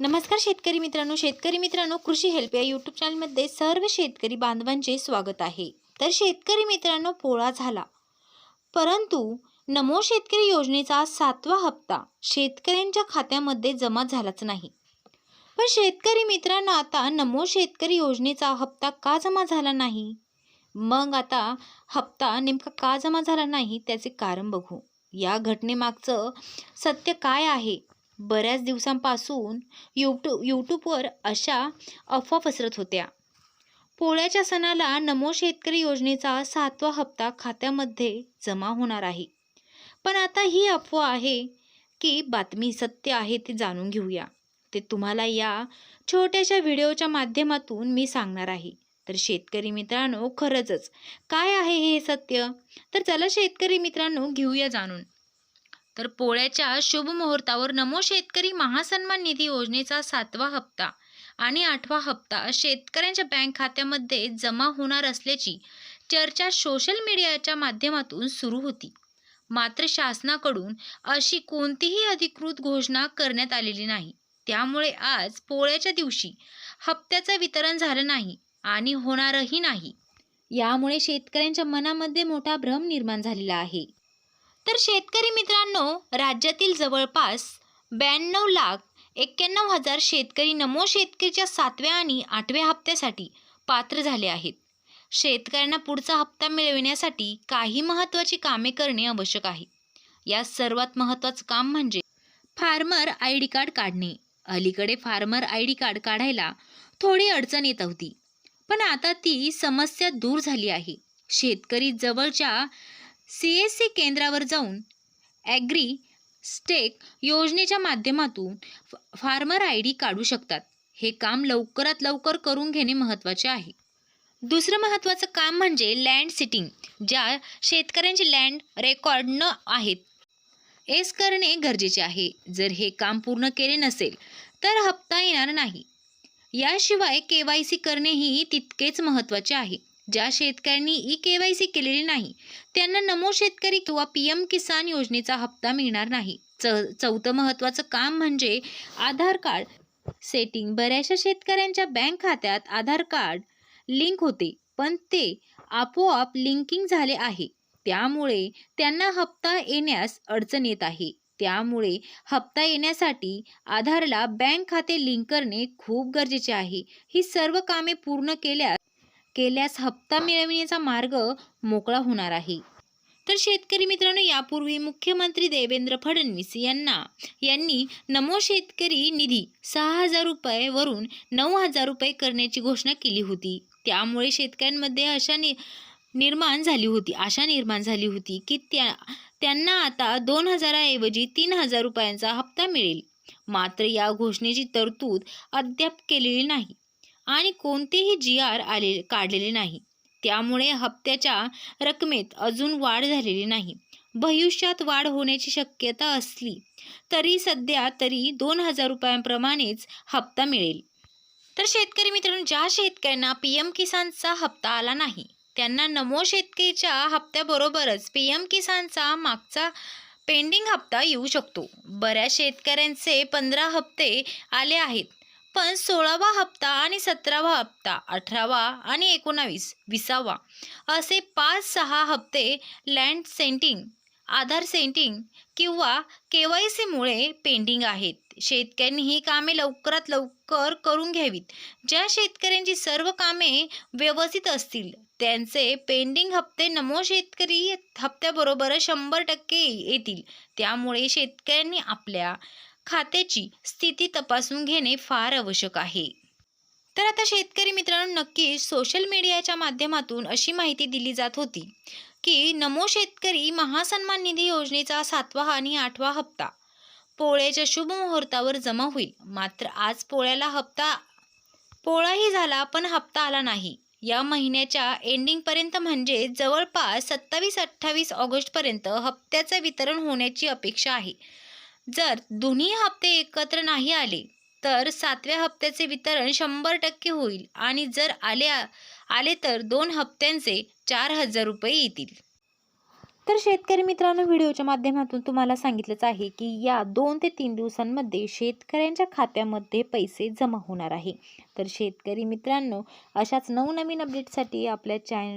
नमस्कार शेतकरी मित्रांनो शेतकरी मित्रांनो कृषी हेल्प या यूट्यूब चॅनलमध्ये सर्व शेतकरी बांधवांचे स्वागत आहे. तर शेतकरी मित्रांनो पोळा झाला. परंतु नमो शेतकरी योजनेचा सातवा हप्ता शेतकऱ्यांच्या खात्यामध्ये जमा झालाच नाही. पण शेतकरी मित्रांनो आता नमो शेतकरी योजनेचा हप्ता का जमा झाला नाही? मग आता हप्ता नेमका का जमा झाला नाही त्याचे कारण बघू. या घटनेमागचं सत्य काय आहे? बऱ्याच दिवसांपासून यूट्यू यूट्यूबवर अशा अफवा पसरत होत्या. पोळ्याच्या सणाला नमो शेतकरी योजनेचा सातवा हप्ता खात्यामध्ये जमा होणार आहे. पण आता ही अफवा आहे की बातमी सत्य आहे ते जाणून घेऊया. ते तुम्हाला या छोट्याशा व्हिडिओच्या माध्यमातून मी सांगणार आहे. तर शेतकरी मित्रांनो खरंच काय आहे हे सत्य? तर चला शेतकरी मित्रांनो घेऊया जाणून. तर पोळ्याच्या शुभ मुहूर्तावर नमो शेतकरी महासन्मान निधी योजनेचा सातवा हप्ता आणि आठवा हप्ता शेतकऱ्यांच्या बँक खात्यामध्ये जमा होणार असल्याची चर्चा सोशल मीडियाच्या माध्यमातून सुरू होती. मात्र शासनाकडून अशी कोणतीही अधिकृत घोषणा करण्यात आलेली नाही. त्यामुळे आज पोळ्याच्या दिवशी हप्त्याचं वितरण झालं नाही आणि होणारही नाही. यामुळे शेतकऱ्यांच्या मनामध्ये मोठा भ्रम निर्माण झालेला आहे. तर शेतकरी मित्रांनो राज्यातील जवळपास ब्याण्णव लाख एक्क्याण्णव हजार शेतकरी नमो शेतकरीच्या सातव्या आणि आठव्या हप्त्यासाठी पात्र झाले आहेत. शेतकऱ्यांना पुढचा हप्ता मिळविण्यासाठी काही महत्त्वाची कामे करणे आवश्यक आहे. या सर्वात महत्त्वाचं काम म्हणजे फार्मर आय डी कार्ड काढणे. अलीकडे फार्मर आय डी कार्ड काढायला थोडी अडचण येत होती. पण आता ती समस्या दूर झाली आहे. शेतकरी जवळच्या सी एस सी केंद्रावर जाऊन ॲग्री स्टेक योजनेच्या माध्यमातून फार्मर आय डी काढू शकतात. हे काम लवकरात लवकर करून घेणे महत्त्वाचे आहे. दुसरं महत्त्वाचं काम म्हणजे लँड सिटिंग ज्या शेतकऱ्यांचे लँड रेकॉर्ड न आहेत. एस करणे गरजेचे आहे. जर हे काम पूर्ण केले नसेल तर हप्ता येणार नाही. याशिवाय के वाय सी करणेही तितकेच महत्त्वाचे आहे. ज्या शेतकऱ्यांनी ई के वाय सी केलेली नाही त्यांना नमो शेतकरी किंवा पी एम किसान योजनेचा हप्ता मिळणार नाही. च चौथं महत्त्वाचं काम म्हणजे आधार कार्ड सेटिंग. बऱ्याचशा शेतकऱ्यांच्या बँक खात्यात आधार कार्ड लिंक होते पण ते आपोआप लिंकिंग झाले आहे. त्यामुळे त्यांना हप्ता येण्यास अडचण येत आहे. त्यामुळे हप्ता येण्यासाठी आधारला बँक खाते लिंक करणे खूप गरजेचे आहे. ही सर्व कामे पूर्ण केल्यास केल्यास हप्ता मिळविण्याचा मार्ग मोकळा होणार आहे. तर शेतकरी मित्रांनो यापूर्वी मुख्यमंत्री देवेंद्र फडणवीस यांना यांनी नमो शेतकरी निधी सहा हजार रुपयेवरून नऊ हजार रुपये करण्याची घोषणा केली होती. त्यामुळे शेतकऱ्यांमध्ये अशा नि निर्माण झाली होती आशा निर्माण झाली होती की त्या त्यांना आता दोन हजाराऐवजी तीन हजार रुपयांचा हप्ता मिळेल. मात्र या घोषणेची तरतूद अद्याप केलेली नाही. आणि कोणतेही जी आर आले काढलेले नाही. त्यामुळे हप्त्याच्या रकमेत अजून वाढ झालेली नाही. भविष्यात वाढ होण्याची शक्यता असली तरी सध्या तरी दोन हजार रुपयांप्रमाणेच हप्ता मिळेल. तर शेतकरी मित्रांनो ज्या शेतकऱ्यांना पी एम किसानचा हप्ता आला नाही त्यांना नमो शेतकरीच्या हप्त्याबरोबरच पी एम किसानचा मागचा पेंडिंग हप्ता येऊ शकतो. बऱ्याच शेतकऱ्यांचे पंधरा हप्ते आले आहेत. पण सोळावा हप्ता आणि सतरावा हप्ता अठरावा आणि एकोणावीस विसावा असे पाच सहा हप्ते लँड सेंटिंग आधार सेंटिंग किंवा के वाय सीमुळे पेंडिंग आहेत. शेतकऱ्यांनी ही कामे लवकरात लवकर करून घ्यावीत. ज्या शेतकऱ्यांची सर्व कामे व्यवस्थित असतील त्यांचे पेंडिंग हप्ते नमो शेतकरी हप्त्याबरोबर शंभर टक्के येतील. त्यामुळे शेतकऱ्यांनी आपल्या खात्याची स्थिती तपासून घेणे फार आवश्यक आहे. तर आता शेतकरी मित्रांनो नक्कीच सोशल मीडियाच्या माध्यमातून अशी माहिती दिली जात होती की नमो शेतकरी महासन्मान निधी योजनेचा सातवा आणि आठवा हप्ता पोळ्याच्या शुभ मुहूर्तावर जमा होईल. मात्र आज पोळ्याला हप्ता पोळाही झाला पण हप्ता आला नाही. या महिन्याच्या एंडिंगपर्यंत म्हणजे जवळपास सत्तावीस अठ्ठावीस ऑगस्टपर्यंत हप्त्याचं वितरण होण्याची अपेक्षा आहे. जर दोन्ही हप्ते एकत्र नाही आले तर सातव्या हप्त्याचे वितरण शंभर टक्के होईल आणि जर आले आले तर दोन हप्त्यांचे चार हजार रुपये येतील. तर शेतकरी मित्रांनो व्हिडिओच्या माध्यमातून तुम्हाला सांगितलंच आहे की या दोन ते तीन दिवसांमध्ये शेतकऱ्यांच्या खात्यामध्ये पैसे जमा होणार आहे. तर शेतकरी मित्रांनो अशाच नवनवीन अपडेटसाठी आपल्या चॅनल